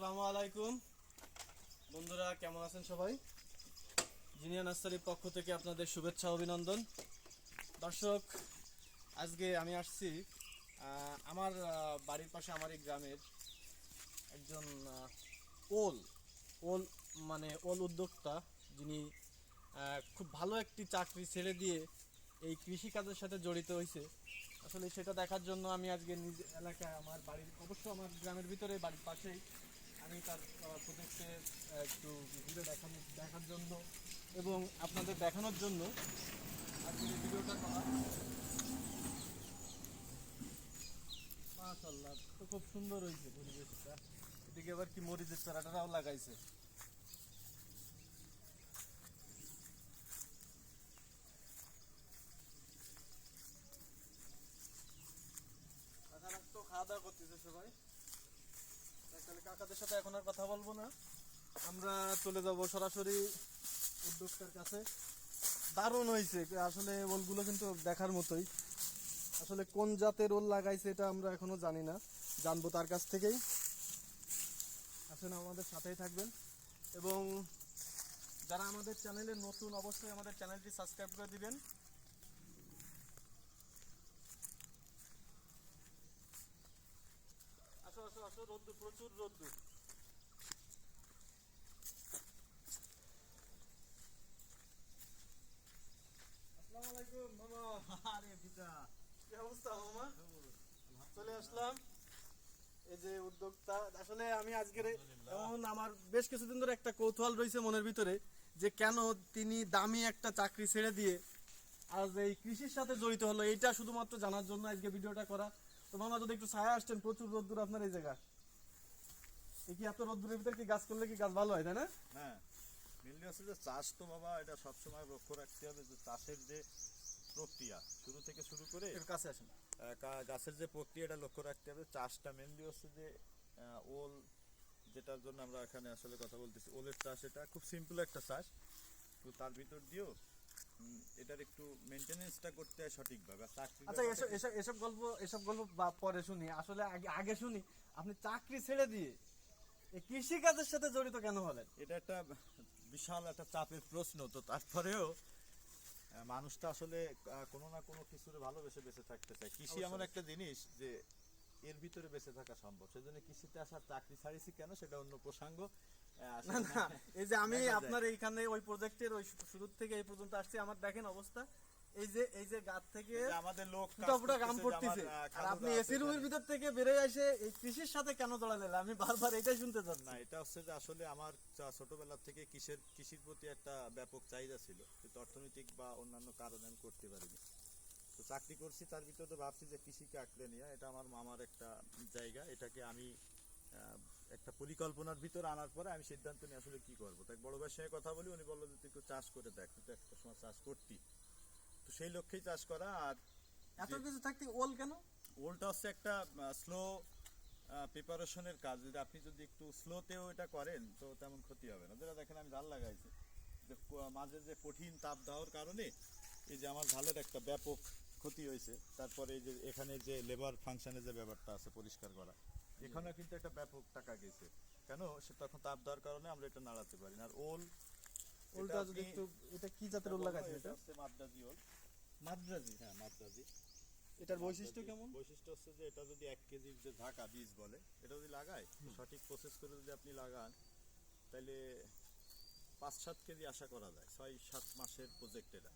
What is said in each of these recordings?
আসসালামু আলাইকুম। বন্ধুরা, কেমন আছেন সবাই? জিনিয়া নার্সারির পক্ষ থেকে আপনাদের শুভেচ্ছা, অভিনন্দন। দর্শক, আজকে আমি আসছি আমার বাড়ির পাশে আমার এই গ্রামের একজন ওল ওল মানে ওল উদ্যোক্তা, যিনি খুব ভালো একটি চাকরি ছেড়ে দিয়ে এই কৃষিকাজের সাথে জড়িত হয়েছে আসলে সেটা দেখার জন্য আমি আজকে নিজ এলাকায় আমার বাড়ির, অবশ্য আমার গ্রামের ভিতরে, বাড়ির পাশেই আমি তার প্রজেক্টে একটু ঘুরে দেখানো, দেখার জন্য এবং আপনাদের দেখানোর জন্য আজকে এই ভিডিওটা করা মাশাল্লাহ তো খুব সুন্দর হয়েছে পরিবেশটা। এদিকে আবার কি মরিচের চারাটাও লাগাইছে কাকারা তো খাওয়া দাওয়া করতেছে সবাই তাহলে কাকাদের সাথে এখন আর কথা বলব না। আমরা চলে যাব সরাসরি উদ্যোক্তার কাছে। দারুণ হয়েছে আসলে ওলগুলো কিন্তু দেখার মতোই। আসলে কোন জাতের ওল লাগাইছে এটা আমরা এখনও জানি না। জানব তার কাছ থেকেই। আসেন আমাদের সাথেই থাকবেন। এবং যারা আমাদের চ্যানেলে নতুন, অবশ্যই আমাদের চ্যানেলটি সাবস্ক্রাইব করে দিবেন। আসো আসো আসো, রোদ্দুর, প্রচুর রোদ্দুর আসসালামু আলাইকুম মামা এই যে উদ্যোক্তা, আসলে আমি আজকের এমন আমার বেশ কিছুদিন ধরে একটা কৌতূহল রয়েছে মনের ভিতরে যে কেন তিনি দামি একটা চাকরি ছেড়ে দিয়ে আজ এই কৃষির সাথে জড়িত হলো, এইটা শুধুমাত্র জানার জন্য আজকে ভিডিওটা করা। তো মামা, যদি একটু ছায়া আসতেন, প্রচুর রোদ্দুর আপনার এই জায়গা এই কি এত রোদ্দুরের ভিতরে কি গাছ করলে কি গাছ ভালো হয়, তাই না? হ্যাঁ চাষ তো বাবা এটা সবসময় লক্ষ্য রাখতে হবে যে চাষের যে প্রক্রিয়া। শুরু থেকে শুরু করে কাছে আসেন। গাছের যে প্রক্রিয়াটা লক্ষ্য রাখতে হবে চাষটা মেনলি হচ্ছে যে ওল যেটার জন্য আমরা এখানে আসলে কথা বলতেছি ওলের চাষ এটা খুব সিম্পল একটা চাষ। তো তার ভিতর দিয়েও এটার একটু মেনটেনেন্সটা করতে হয় সঠিকভাবে আচ্ছা এসব এসব এসব গল্প এসব গল্প পরে শুনি। আসলে আগে আগে শুনি আপনি চাকরি ছেড়ে দিয়ে এই কৃষি কাজের সাথে জড়িত কেন হলেন? এটা একটা বিশাল একটা চাপের প্রশ্ন তো তারপরেও মানুষটা আসলে কোনো না কোনো কিছুর ভালোবেসে বেঁচে থাকতে চায়। কৃষি এমন একটা জিনিস যে এর ভিতরে বেঁচে থাকা সম্ভব। সেজন্য কৃষিতে আসার চাকরি ছাড়িয়েছি কেন? সেটা অন্য প্রসঙ্গ। এই যে আমি আপনার এইখানে ওই প্রজেক্টের ওই শুরু থেকে এই পর্যন্ত আসছি। আমার দেখেন অবস্থা। এই যে এই যে গাছ থেকে আমাদের লোক ফুটা ফুটা করতেছে, আর আপনি এসি রুমের ভিতর থেকে এসে এই কৃষির সাথে কেন জড়ালেন আমি বারবার এটাই শুনতে না এটা হচ্ছে যে আসলে আমার ছোটবেলা থেকে কৃষির কৃষির প্রতি একটা ব্যাপক চাহিদা ছিল। কিন্তু অর্থনৈতিক বা অন্যান্য কারণে আমি করতে পারিনি। তো চাকরি করছি তার ভিতরে তো ভাবছি যে কৃষিকে আঁকড়ে নিয়ে এটা আমার মামার একটা জায়গা। এটাকে আমি একটা পরিকল্পনার ভিতরে আনার পরে আমি সিদ্ধান্ত নিয়ে আসলে কি করব। তাই বড় ভাইয়ের সঙ্গে কথা বলি উনি বলল যে তুই একটু চাষ করে দেখ তুই তো একটা সময় চাষ করতি। তো সেই লক্ষ্যেই চাষ করা আর এত কিছু থাকতে ওল কেন? ওলটা হচ্ছে একটা স্লো প্রিপারেশনের কাজ। যদি আপনি যদি একটু স্লোতেও এটা করেন তো তেমন ক্ষতি হবে না। যেটা দেখেন আমি ঝাল লাগাইছি। যে মাঝে যে কঠিন তাপ দেওয়ার কারণে এই যে আমার ঝালের একটা ব্যাপক ক্ষতি হয়েছে। তারপরে এই যে এখানে যে লেবার ফাংশনের যে ব্যাপারটা আছে পরিষ্কার করা এখানেও কিন্তু একটা ব্যাপক টাকা গেছে। কেন? সে তখন তাপ দেওয়ার কারণে আমরা এটা নাড়াতে পারি না। আর ওল ওলটা যদি একটু এটা কি জাতের ওল লাগাইছেন এটা এটা? হচ্ছে মাদ্রাজি ওল। মাদ্রাজি? হ্যাঁ মাদ্রাজি। এটার বৈশিষ্ট্য কেমন? বৈশিষ্ট্য হচ্ছে যে এটা যদি এক কেজির যে ঢাকা বীজ বলে এটা যদি লাগায় সঠিক প্রসেস করে যদি আপনি লাগান তাহলে পাঁচ সাত কেজি আশা করা যায় ছয় সাত মাসের প্রজেক্ট এটা।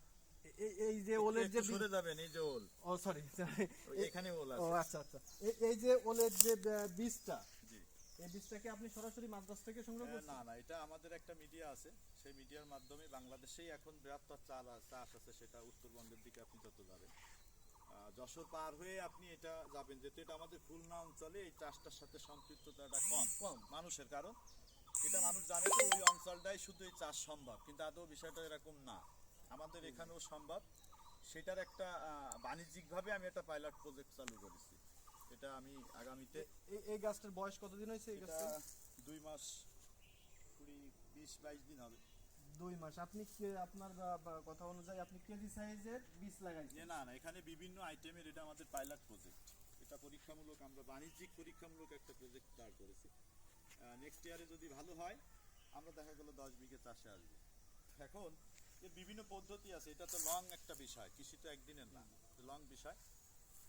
এই যে ওলের যে সরে যাবেন এই যে ওল। ও সরি এখানে ওল ও আচ্ছা আচ্ছা। এই- যে ওলের যে বীজটা এই বীজটাকে আপনি সরাসরি মাদ্রাস থেকে সংগ্রহ হ্যাঁ, করছেন? না না এটা আমাদের একটা মিডিয়া আছে। সেই মিডিয়ার মাধ্যমে বাংলাদেশেই এখন বৃহত্তর চাল চাষ আছে সেটা উত্তরবঙ্গের দিকে আপনি যত যাবেন। যশোর পার হয়ে আপনি এটা যাবেন। যেহেতু এটা আমাদের খুলনা অঞ্চলে এই চাষটার সাথে সম্পৃক্ততাটা কম কম। মানুষের কারণ। এটা মানুষ জানে তো ওই অঞ্চলটাই শুধু এই চাষ সম্ভব কিন্তু আদৌ বিষয়টা এরকম না। আমাদের এখানেও সম্ভব। সেটার একটা বাণিজ্যিকভাবে আমি একটা পাইলট প্রজেক্ট চালু করেছি। এটা আমি আগামীতে এই গাছটার বয়স কতদিন হয়েছে এই গাছটা দুই মাস কুড়ি বিশ বাইশ দিন হবে। দুই মাস। আপনি কে- আপনার কথা অনুযায়ী আপনি কেজি সাইজের বীজ লাগাইছেন? না না এখানে বিভিন্ন আইটেমের এটা আমাদের পাইলট প্রজেক্ট এটা পরীক্ষামূলক আমরা বাণিজ্যিক পরীক্ষামূলক একটা প্রজেক্ট দাঁড় করেছি। নেক্সট ইয়ারে যদি ভালো হয় আমরা দেখা গেলো দশ বিঘে চাষে আসব। এখন এর বিভিন্ন পদ্ধতি আছে। এটা তো লং একটা বিষয় কৃষি তো একদিনের না লং বিষয়।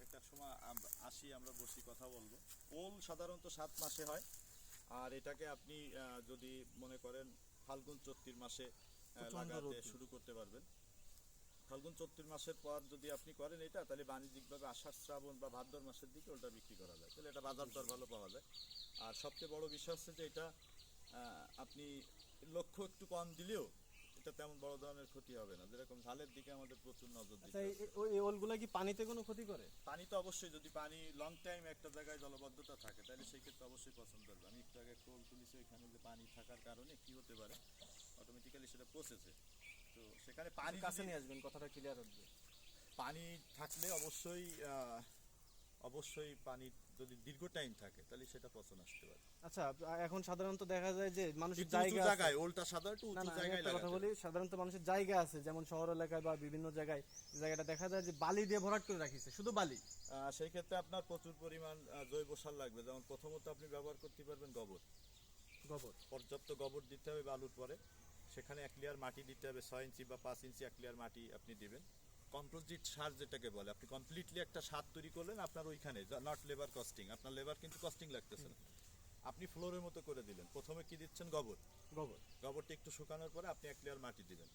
একটা সময় আসি আমরা বসি কথা বলব। ওল সাধারণত সাত মাসে হয়। আর এটাকে আপনি যদি মনে করেন ফাল্গুন চৈত্রির মাসে লাগাতে শুরু করতে পারবেন। ফাল্গুন চৈত্রির মাসের পর যদি আপনি করেন এটা তাহলে বাণিজ্যিকভাবে আষাঢ় শ্রাবণ বা ভাদ্র মাসের দিকে ওটা বিক্রি করা যায়। তাহলে এটা বাজার দর ভালো পাওয়া যায়। আর সবচেয়ে বড় বিষয় হচ্ছে যে এটা আহ, আপনি লক্ষ্য একটু কম দিলেও এটা তেমন বড় ধরনের ক্ষতি হবে না। যেরকম ঝালের দিকে আমাদের প্রচুর নজর দিতে আচ্ছা ওই- ওলগুলা কি পানিতে কোনো ক্ষতি করে? পানি তো অবশ্যই যদি পানি লং টাইম একটা জায়গায় জলবদ্ধতা থাকে তাহলে সেই ক্ষেত্রে অবশ্যই পছন্দ করবে আমি একটু আগে টোল তুলিছি ওইখানে যে পানি থাকার কারণে কি হতে পারে অটোমেটিক্যালি সেটা পচেছে তো সেখানে পানি কাছে নিয়ে আসবেন কথাটা ক্লিয়ার হবে পানি থাকলে অবশ্যই আহ, অবশ্যই পানি যদি দীর্ঘ টাইম থাকে তাহলে সেটা পচন আসতে পারে। আচ্ছা এখন সাধারণত দেখা যায় যে মানুষের জায়গা জায়গায় ওলটা সাধারণত উঁচু জায়গায় কথা বলি সাধারণত মানুষের জায়গা আছে যেমন শহর এলাকায় বা বিভিন্ন জায়গায় জায়গাটা দেখা যায় যে বালি দিয়ে ভরাট করে রাখিছে শুধু বালি। সেই ক্ষেত্রে আপনার প্রচুর পরিমাণ জৈব সার লাগবে যেমন প্রথমত আপনি ব্যবহার করতে পারবেন গোবর। গোবর? পর্যাপ্ত গোবর দিতে হবে বালুর পরে। সেখানে এক লেয়ার মাটি দিতে হবে ছয় ইঞ্চি বা পাঁচ ইঞ্চি এক লেয়ার মাটি আপনি দিবেন। কম্পোজিট সার যেটাকে বলে আপনি কমপ্লিটলি একটা সার তৈরি করলেন আপনার ওইখানে নট লেবার কস্টিং আপনার লেবার কিন্তু কস্টিং লাগতেছে না। আপনি ফ্লোরের মতো করে দিলেন। প্রথমে কি দিচ্ছেন? গোবর। গোবর। গোবরটা একটু শুকানোর পরে আপনি এক লেয়ার মাটি দিবেন।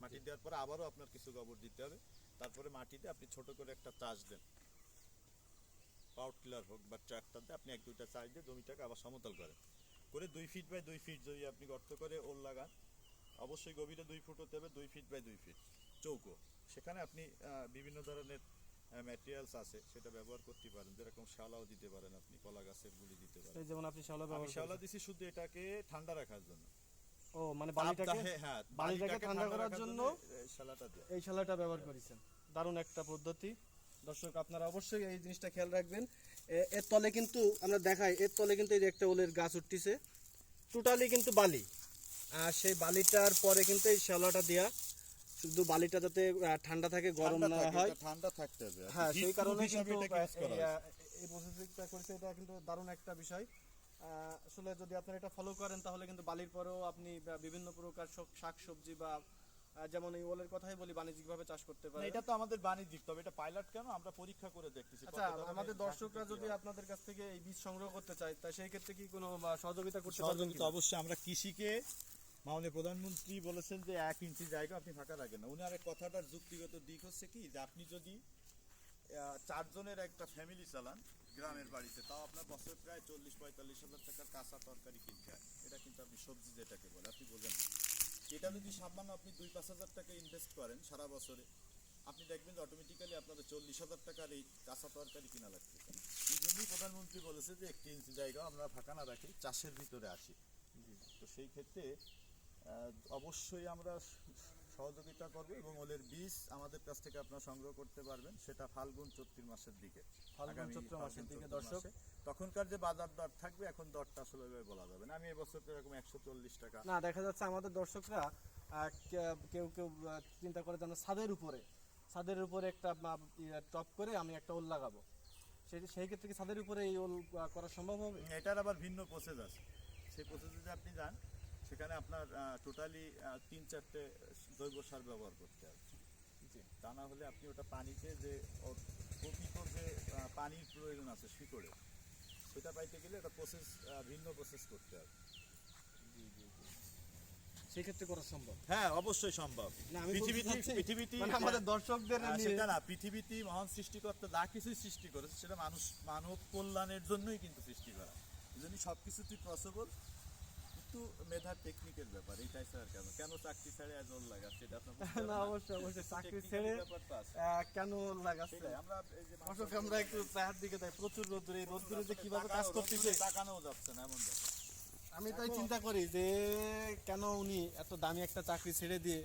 মাটি দেওয়ার পরে আবারও আপনার কিছু গোবর দিতে হবে। তারপরে মাটিতে আপনি ছোট করে একটা চাষ দেন। পাওয়ার টিলার হোক বা ট্রাক্টর দিয়ে আপনি এক দুইটা চাষ দিয়ে জমিটাকে আবার সমতল করেন। করে দুই ফিট বাই দুই ফিট যদি আপনি গর্ত করে ওল লাগান অবশ্যই গভীরে দুই ফুট হতে হবে দুই ফিট বাই দুই ফিট চৌকো। সেখানে আপনি বিভিন্ন ধরনের ম্যাটেরিয়ালস আছে সেটা ব্যবহার করতে পারেন। যেরকম শালাও দিতে পারেন আপনি কলা গাছের গুলি দিতে পারেন। যেমন আপনি আমি ব্যবহার করেছেন। দিছি শুধু এটাকে ঠান্ডা রাখার জন্য। ও মানে বালিটাকে হ্যাঁ, বালিটাকে ঠান্ডা করার জন্য এই শালাটা। এই শালাটা ব্যবহার করেছেন। দারুণ একটা পদ্ধতি। দর্শক আপনারা অবশ্যই এই জিনিসটা খেয়াল রাখবেন। এর তলে কিন্তু আমরা দেখাই এর তলে কিন্তু এই যে একটা ওলের গাছ উঠতেছে। টোটালি কিন্তু বালি। আর সেই বালিটার পরে কিন্তু এই শ্যাওলাটা দেয়া। শুধু বালিটা যাতে ঠান্ডা থাকে গরম না হয়। ঠান্ডা থাকতে হবে। হ্যাঁ সেই কারণে কিন্তু এই, প্রসেসিংটা করেছে এটা কিন্তু দারুণ একটা বিষয়। আসলে যদি আপনারা এটা ফলো করেন তাহলে কিন্তু বালির পরেও আপনি বিভিন্ন প্রকার শাক সবজি বা যেমন এই ওলের কথাই বলি বাণিজ্যিকভাবে চাষ করতে পারে। এটা তো আমাদের বাণিজ্যিক তবে এটা পাইলট কেন? আমরা পরীক্ষা করে দেখতেছি। আচ্ছা আমাদের দর্শকরা যদি আপনাদের কাছ থেকে এই বীজ সংগ্রহ করতে চায় তা সেই ক্ষেত্রে কি কোনো সহযোগিতা করতে পারবেন সহযোগিতা অবশ্যই আমরা কৃষিকে মাননীয় প্রধানমন্ত্রী বলেছেন যে এক ইঞ্চি জায়গা আপনি ফাঁকা রাখেন না। উনি আরেক কথাটার যুক্তিগত দিক হচ্ছে কি, যে আপনি যদি চারজনের একটা ফ্যামিলি চালান গ্রামের বাড়িতে, তাও আপনার বছর প্রায় চল্লিশ পঁয়তাল্লিশ হাজার টাকার কাঁচা তরকারি কিনতে হয়। এটা কিন্তু আপনি সবজি যেটাকে বলে, আপনি বোঝেন এটা যদি সামান্য আপনি দুই পাঁচ হাজার টাকা ইনভেস্ট করেন সারা বছরে, আপনি দেখবেন যে অটোমেটিক্যালি আপনাদের চল্লিশ হাজার টাকার এই কাঁচা তরকারি কিনা লাগছে। এই জন্যই প্রধানমন্ত্রী বলেছে যে একটি ইঞ্চি জায়গা আমরা ফাঁকা না রাখি চাষের ভিতরে আসি। তো সেই ক্ষেত্রে অবশ্যই আমরা সহযোগিতা করব এবং ওলের বীজ আমাদের কাছ থেকে আপনারা সংগ্রহ করতে পারবেন। সেটা ফাল্গুন চৈত্র মাসের দিকে। ফাল্গুন চৈত্র মাসের দিকে দর্শক। তখনকার যে বাজার দর থাকবে এখন দরটা আসলে বলা যাবে না। আমি এবছর তো এরকম একশো চল্লিশ টাকা না দেখা যাচ্ছে আমাদের দর্শকরা কেউ কেউ চিন্তা করে যেন ছাদের উপরে ছাদের উপরে একটা টপ করে আমি একটা ওল লাগাবো। সেই সেই ক্ষেত্রে কি ছাদের উপরে এই ওল করা সম্ভব হবে? এটার আবার ভিন্ন প্রসেস আছে। সেই প্রসেসে যদি আপনি যান সেখানে আপনার টোটালি তিন চারটে জৈব সার ব্যবহার করতে হবে। তা না হলে আপনি ওটা পানিতে যে প্রকৃত যে পানির প্রয়োজন আছে শিকড়ে সেটা পাইতে গেলে এটা প্রসেস ভিন্ন প্রসেস করতে হবে সেই ক্ষেত্রে করা সম্ভব? হ্যাঁ অবশ্যই সম্ভব। পৃথিবীতে পৃথিবীতে মানে আমাদের দর্শকদের সেটা না পৃথিবীতে মহান সৃষ্টিকর্তা যা কিছুই সৃষ্টি করেছে সেটা মানুষ মানব কল্যাণের জন্যই কিন্তু সৃষ্টি করা। এই জন্য সব কিছুতেই পসিবল কিন্তু মেধার টেকনিকের ব্যাপার এটাই স্যার কেন? কেন চাকরি ছাড়ে আজ ওর লাগাচ্ছে? এটা আপনার না অবশ্যই অবশ্যই চাকরি ছেড়ে কেন ওল লাগাচ্ছে? আমরা এই যে দর্শক আমরা একটু চায়ের দিকে তাই প্রচুর রোদ্দুর এই রোদ্দুরে যে কীভাবে তাকানো- কাজ করতেছে। রোদ্দুরে যাচ্ছে না এমন আমি তাই চিন্তা করি যে কেন উনি এত দামি একটা চাকরি ছেড়ে দিয়ে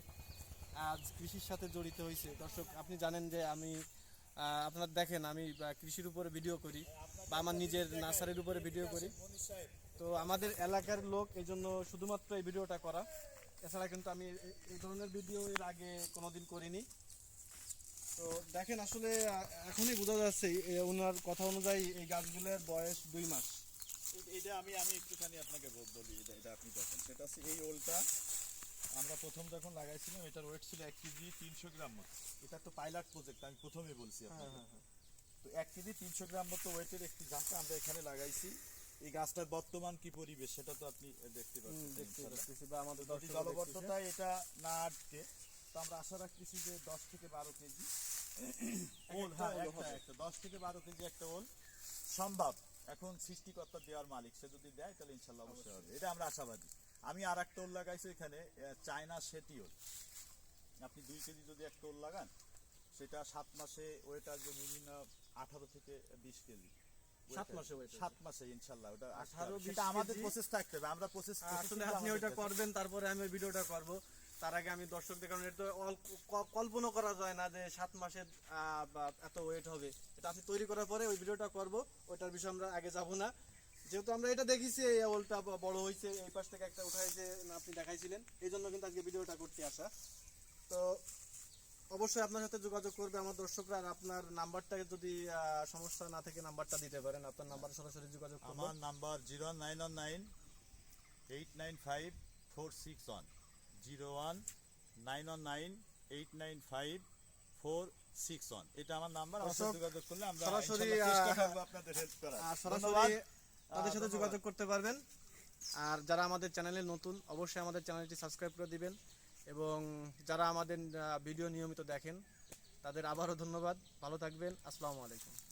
আজ কৃষির সাথে জড়িত হয়েছে? দর্শক আপনি জানেন যে আমি আহ, আপনারা দেখেন আমি কৃষির উপরে ভিডিও করি বা আমার নিজের নার্সারির উপরে ভিডিও করি। তো আমাদের এলাকার লোক এই জন্য শুধুমাত্র এই ভিডিওটা করা। এছাড়া কিন্তু আমি এই ধরনের ভিডিও এর আগে কোনোদিন করিনি। তো দেখেন আসলে এখনই বোঝা যাচ্ছে ওনার কথা অনুযায়ী এই গাছগুলোর বয়স দুই মাস। এটা আমি আমি একটুখানি আপনাকে বলি এটা এটা আপনি দেখেন। সেটা হচ্ছে এই ওলটা আমরা প্রথম যখন লাগাইছিলাম এটার ওয়েট ছিল এক কেজি তিনশো গ্রাম মতো। এটা তো পাইলট প্রজেক্ট আমি প্রথমে বলছি হ্যাঁ আপনাকে। হ্যাঁ হ্যাঁ তো এক কেজি তিনশো গ্রাম মতো ওয়েটের একটি জাতটা আমরা এখানে লাগাইছি। এই গাছটার বর্তমান কি পরিবেশ সেটা তো আপনি দেখতে পাচ্ছেন বা আমাদের যদি। জলবদ্ধতায় এটা না আটকে তো আমরা আশা রাখতেছি যে দশ থেকে বারো কেজি ওল হ্যাঁ একটা দশ থেকে বারো কেজি একটা ওল সম্ভব। এখন সৃষ্টিকর্তা দেওয়ার মালিক সে যদি দেয় তাহলে ইনশাল্লাহ অবশ্যই হবে। এটা আমরা আশাবাদী। আমি আর একটা ওল লাগাইছি এখানে চায়না সেটি ওল। আপনি দুই কেজি যদি একটা ওল লাগান সেটা সাত মাসে ওয়েট আসবে বিভিন্ন আঠারো থেকে বিশ কেজি। সাত মাসে। সাত মাসে ইনশাল্লাহ ওটা আসতে 18 হবে। 20 সেটা আমাদের প্রসেস থাকতে হবে আমরা প্রসেস আসলে আপনি ওইটা করবেন তারপরে আমি ভিডিওটা করব। তার আগে আমি দর্শকদের কারণে এটা কল্পনা করা যায় না যে সাত মাসের এত ওয়েট হবে। এটা আপনি তৈরি করার পরে ওই ভিডিওটা করব ওইটার বিষয়ে আমরা আগে যাব না। যেহেতু আমরা এটা দেখেছি এই ওলটা বড় হয়েছে এই পাশ থেকে একটা উঠাইছে আপনি দেখাইছিলেন। এই জন্য কিন্তু আজকে ভিডিওটা করতে আসা। তো অবশ্যই আপনার সাথে যোগাযোগ করবে আমার দর্শকরা। আর আপনার নাম্বারটা যদি সমস্যা না থেকে নাম্বারটা দিতে পারেন। আপনার নাম্বার সরাসরি যোগাযোগ আমার number zero nine one nine eight nine five four six one. Zero one nine one nine eight nine five four six one. এটা আমার নাম্বার আমার সাথে যোগাযোগ করলে আমরা সরাসরি, আপনাদের হেল্প করার। সরাসরি তাদের সাথে যোগাযোগ করতে পারবেন। আর যারা আমাদের চ্যানেলে নতুন অবশ্যই আমাদের চ্যানেলটি সাবস্ক্রাইব করে দিবেন। এবং যারা আমাদের ভিডিও নিয়মিত দেখেন তাদের আবারও ধন্যবাদ। ভালো থাকবেন। আসসালামু আলাইকুম।